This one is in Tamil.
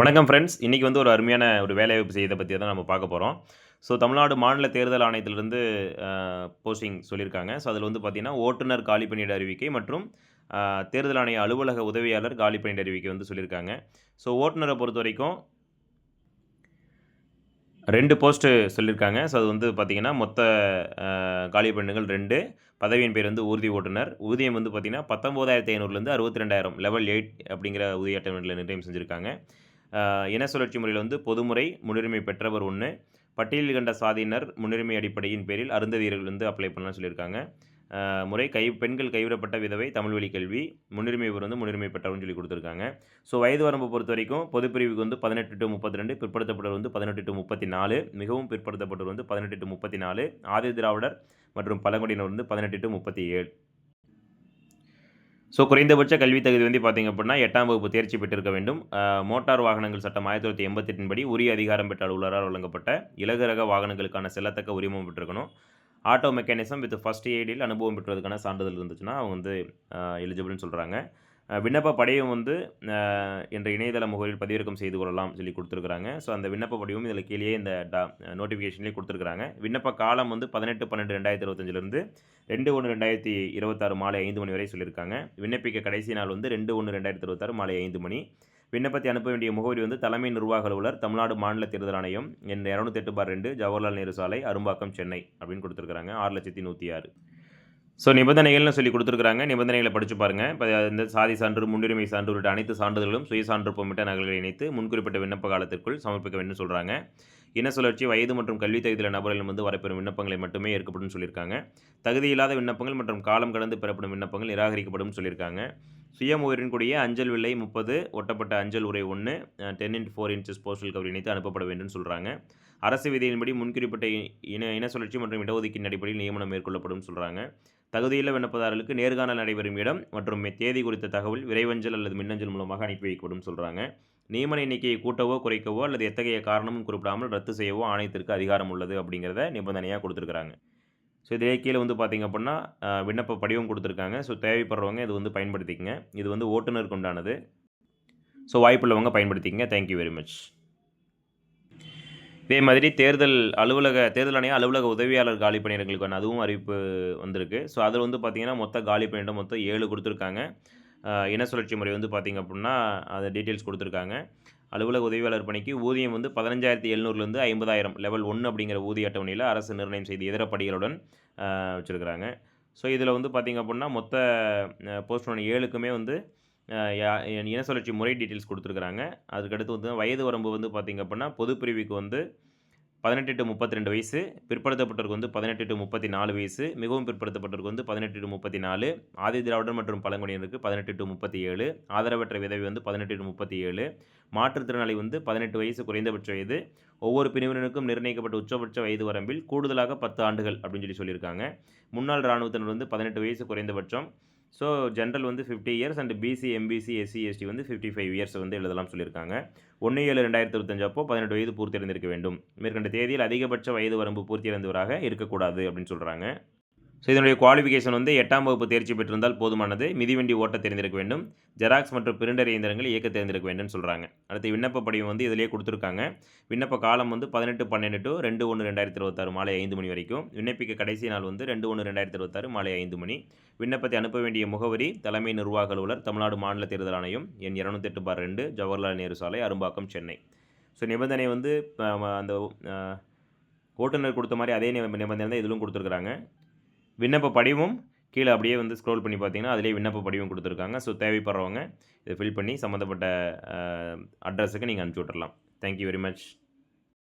வணக்கம் ஃப்ரெண்ட்ஸ் இன்றைக்கி வந்து ஒரு அருமையான ஒரு வேலைவாய்ப்பு செய்யதை பற்றி தான் நம்ம பார்க்க போகிறோம் ஸோ தமிழ்நாடு மாநில தேர்தல் ஆணையத்திலிருந்து போஸ்டிங் சொல்லியிருக்காங்க. ஸோ அதில் வந்து பார்த்திங்கன்னா ஓட்டுநர் காலி பணியிட அறிவிக்கை மற்றும் தேர்தல் ஆணைய அலுவலக உதவியாளர் காலி பணியிட அறிவிக்கை வந்து சொல்லியிருக்காங்க. ஸோ ஓட்டுநரை பொறுத்த வரைக்கும் ரெண்டு போஸ்ட்டு சொல்லியிருக்காங்க. ஸோ அது வந்து பார்த்திங்கன்னா மொத்த காலி பணிகள் ரெண்டு. பதவியின் பேர் வந்து ஊர்தி ஓட்டுநர். ஊதியம் வந்து பார்த்திங்கன்னா பத்தொம்போதாயிரத்தி ஐநூறுலேருந்து அறுபத்தி ரெண்டாயிரம் லெவல் எயிட் அப்படிங்கிற ஊதிய அட்டவணையில் நிர்ணயம் செஞ்சுருக்காங்க. இன சுழற்சி முறையில் வந்து பொதுமுறை முன்னுரிமை பெற்றவர் ஒன்று பட்டியலில் கண்ட சாதியினர் முன்னுரிமை அடிப்படையின் பேரில் அருந்ததியர்கள் வந்து அப்ளை பண்ணலாம்னு சொல்லியிருக்காங்க. முறை கை பெண்கள் கைவிடப்பட்ட விதவை தமிழ் வழி கல்வி முன்னுரிமை வந்து முன்னுரிமை பெற்றவர்னு சொல்லி கொடுத்துருக்காங்க. ஸோ வயது வரம்பு பொறுத்த வரைக்கும் பொதுப்பிரிவுக்கு வந்து பதினெட்டு டு முப்பத்தி ரெண்டு பிற்படுத்தப்பட்டவர் வந்து பதினெட்டு டு முப்பத்தி நாலு மிகவும் பிற்படுத்தப்பட்டவர் வந்து பதினெட்டு டு முப்பத்தி நாலு ஆதி திராவிடர் மற்றும் பழங்குடியினர் வந்து பதினெட்டு டு முப்பத்தி ஏழு. ஸோ குறைந்தபட்ச கல்வி தகுதி வந்து பார்த்திங்க அப்படின்னா எட்டாம் வகுப்பு தேர்ச்சி பெற்றிருக்க வேண்டும். மோட்டார் வாகனங்கள் சட்டம் ஆயிரத்தி தொள்ளாயிரத்தி எண்பத்தெட்டின்படி உரிய அதிகாரம் பெற்ற அலுவலரால் வழங்கப்பட்ட இலகு ரக வாகனங்களுக்கான செல்லத்தக்க உரிமம் பெற்றிருக்கணும். ஆட்டோ மெக்கானிசம் வித் ஃபஸ்ட் எய்டில் அனுபவம் பெற்றதுக்கான சான்றிதழ் இருந்துச்சுன்னா அவங்க வந்து எலிஜிபிள்னு சொல்கிறாங்க விண்ணப்ப படிவம் வந்து என்ற இணையதள முகவரியில் பதிவிறக்கம் செய்து கொள்ளலாம் சொல்லி கொடுத்துருக்குறாங்க. ஸோ அந்த விண்ணப்ப படிவம் இதில் கீழே இந்த டா நோட்டிஃபிகேஷன்லேயே கொடுத்துருக்குறாங்க. விண்ணப்ப காலம் வந்து பதினெட்டு பன்னெண்டு ரெண்டாயிரத்தி இருபத்தஞ்சிலிருந்து ரெண்டு ஒன்று ரெண்டாயிரத்தி இருபத்தாறு மாலை ஐந்து மணி வரை சொல்லியிருக்காங்க. விண்ணப்பிக்க கடைசி நாள் வந்து ரெண்டு ஒன்று ரெண்டாயிரத்தி இருபத்தாறு மாலை ஐந்து மணி. விண்ணப்பத்தை அனுப்ப வேண்டிய முகவரி வந்து தலைமை நிர்வாக அலுவலர் தமிழ்நாடு மாநில தேர்தல் ஆணையம் என் இரநூத்தி எட்டு பார் ரெண்டு ஜவஹர்லால் நேரு சாலை அரும்பாக்கம் சென்னை அப்படின்னு கொடுத்துருக்காங்க ஆறு லட்சத்தி நூற்றி ஆறு. ஸோ நிபந்தனைகள்னு சொல்லி கொடுத்துருக்குறாங்க. நிபந்தனைகளை படித்து பாருங்கள் இப்போ இந்த சாதி சான்று முன்னுரிமை சான்று உள்ளிட்ட அனைத்து சான்றிதழ்களும் சுய சான்று பொம்மிட்ட நகல்களை இணைத்து முன்குறிப்பிட்ட விண்ணப்ப காலத்திற்குள் சமர்ப்பிக்க வேண்டும் சொல்கிறாங்க இன சுழற்சி வயது மற்றும் கல்வி தகுதியில் நபர்களிடம் வந்து வரப்பெறும் விண்ணப்பங்களை மட்டுமே ஏற்கப்படும் சொல்லியிருக்காங்க. தகுதியில்லாத விண்ணப்பங்கள் மற்றும் காலம் கடந்து பெறப்படும் விண்ணப்பங்கள் நிராகரிக்கப்படும் சொல்லியிருக்காங்க. சுயமுகரின் கூடிய அஞ்சல் விலை முப்பது ஒட்டப்பட்ட அஞ்சல் உரை ஒன்று ten into four inches postal cover இணைத்து அனுப்பப்பட வேண்டும் சொல்கிறாங்க அரசு விதியின்படி முன்குறிப்பிட்ட இன இன சுழற்சி மற்றும் இடஒதுக்கீட்டின் அடிப்படையில் நியமனம் மேற்கொள்ளப்படும் சொல்கிறாங்க தகுதியுள்ள விண்ணப்பதாரர்களுக்கு நேர்காணல் நடைபெறும் இடம் மற்றும் தேதி குறித்த தகவல் விரைவஞ்சல் அல்லது மின்னஞ்சல் மூலமாக அனுப்பி வைக்கப்படும் சொல்கிறாங்க நியமன எண்ணிக்கையை கூட்டவோ குறைக்கவோ அல்லது எத்தகைய காரணமும் குறிப்பிடாமல் ரத்து செய்யவோ ஆணையத்திற்கு அதிகாரம் உள்ளது அப்படிங்கிறத நிபந்தனையாக கொடுத்துருக்குறாங்க. ஸோ இதிலே கீழே வந்து பார்த்திங்க அப்படின்னா விண்ணப்ப படிவம் கொடுத்துருக்காங்க. ஸோ தேவைப்படுறவங்க இது வந்து பயன்படுத்திக்கங்க. இது வந்து ஓட்டுநருக்கு உண்டானது. ஸோ வாய்ப்புள்ளவங்க பயன்படுத்திக்கங்க. தேங்க்யூ வெரி மச் இதே மாதிரி தேர்தல் அலுவலக தேர்தல் ஆணையம் அலுவலக உதவியாளர் காலி பணியிடங்களுக்கான அதுவும் அறிவிப்பு வந்திருக்கு. ஸோ அதில் வந்து பார்த்திங்கன்னா மொத்த காலி பணியிடம் மொத்தம் ஏழு கொடுத்துருக்காங்க. இன சுழற்சி முறை வந்து பார்த்திங்க அப்படின்னா அது டீட்டெயில்ஸ் கொடுத்துருக்காங்க. அலுவலக உதவியாளர் பணிக்கு ஊதியம் வந்து பதினஞ்சாயிரத்தி எழுநூறுலேருந்து ஐம்பதாயிரம் லெவல் ஒன்று அப்படிங்கிற ஊதிய அட்டவணையில் அரசு நிர்ணயம் செய்த இதர படிகளுடன் வச்சுருக்கிறாங்க. ஸோ இதில் வந்து பார்த்திங்க அப்படின்னா மொத்த போஸ்ட் ஒன் ஏழுக்குமே வந்து இன சுழற்சி முறை டீட்டெயில்ஸ் கொடுத்துருக்குறாங்க. அதுக்கடுத்து வந்து வயது வரம்பு வந்து பார்த்திங்க அப்படின்னா பொது பிரிவுக்கு வந்து பதினெட்டு டு முப்பத்தி ரெண்டு வயசு பிற்படுத்தப்பட்டோருக்கு வந்து பதினெட்டு டு முப்பத்தி நாலு வயசு மிகவும் பிற்படுத்தப்பட்டோருக்கு வந்து பதினெட்டு டு முப்பத்தி நாலு ஆதி திராவிடர் மற்றும் பழங்குடியினருக்கு பதினெட்டு டு முப்பத்தி ஏழு ஆதரவற்ற விதவை வந்து பதினெட்டு டு முப்பத்தி ஏழு மாற்றுத்திறனாளி வந்து பதினெட்டு வயசு குறைந்தபட்ச வயது ஒவ்வொரு பிரிவினருக்கும் நிர்ணயிக்கப்பட்ட உச்சபட்ச வயது வரம்பில் கூடுதலாக பத்து ஆண்டுகள் அப்படின்னு சொல்லி சொல்லியிருக்காங்க. முன்னாள் இராணுவத்தினர் வந்து பதினெட்டு வயசு குறைந்தபட்சம் ஸோ ஜென்ரல் வந்து fifty years and BC MBC SC ST வந்து ஃபிஃப்டி ஃபைவ் இயர்ஸ் வந்து எழுதலாம் சொல்லியிருக்காங்க. ஒன்று ஏழு ரெண்டாயிரத்தி இருபத்தஞ்சு அப்போ பதினெட்டு வயது பூர்த்தி அடைந்திருக்க வேண்டும். மேற்கண்ட தேதியில் அதிகபட்ச வயது வரம்பு பூர்த்தி அடைந்தவராக இருக்கக்கூடாது அப்படின்னு சொல்கிறாங்க ஸோ இதனுடைய குவாலிஃபிகேஷன் வந்து எட்டாம் வகுப்பு தேர்ச்சி பெற்றிருந்தால் போதுமானது. மிதிவண்டி ஓட்ட தெரிந்திருக்க வேண்டும். ஜெராக்ஸ் மற்றும் பிரிண்டர் இயந்திரங்கள் இயக்க தெரிந்திருக்க வேண்டும்னு சொல்கிறாங்க அடுத்து விண்ணப்ப படிவம் வந்து இதிலேயே கொடுத்துருக்காங்க. விண்ணப்ப காலம் வந்து பதினெட்டு பன்னெண்டு டு ரெண்டு ஒன்று ரெண்டாயிரத்தி இருபத்தாறு மாலை ஐந்து மணி வரைக்கும். விண்ணப்பிக்க கடைசி நாள் வந்து ரெண்டு ஒன்று ரெண்டாயிரத்தி இருபத்தாறு மாலை ஐந்து மணி. விண்ணப்பத்தை அனுப்ப வேண்டிய முகவரி தலைமை நிர்வாக அலுவலர் தமிழ்நாடு மாநில தேர்தல் ஆணையம் எண் இரநூத்தெட்டு பார் ரெண்டு ஜவஹர்லால் நேரு சாலை அரும்பாக்கம் சென்னை. ஸோ நிபந்தனை வந்து அந்த ஓட்டுநர் கொடுத்த மாதிரி அதே நிபந்தனை தான் இதிலும் கொடுத்துருக்குறாங்க. விண்ணப்ப படிவம் கீழே அப்படியே வந்து ஸ்க்ரோல் பண்ணி பார்த்தீங்கன்னா அதிலே விண்ணப்ப படிவம் கொடுத்துருக்காங்க. ஸோ தேவைப்படுறவங்க இதை ஃபில் பண்ணி சம்மந்தப்பட்ட அட்ரஸுக்கு நீங்கள் அனுப்பிச்சி விட்றலாம் தேங்க்யூ வெரி மச்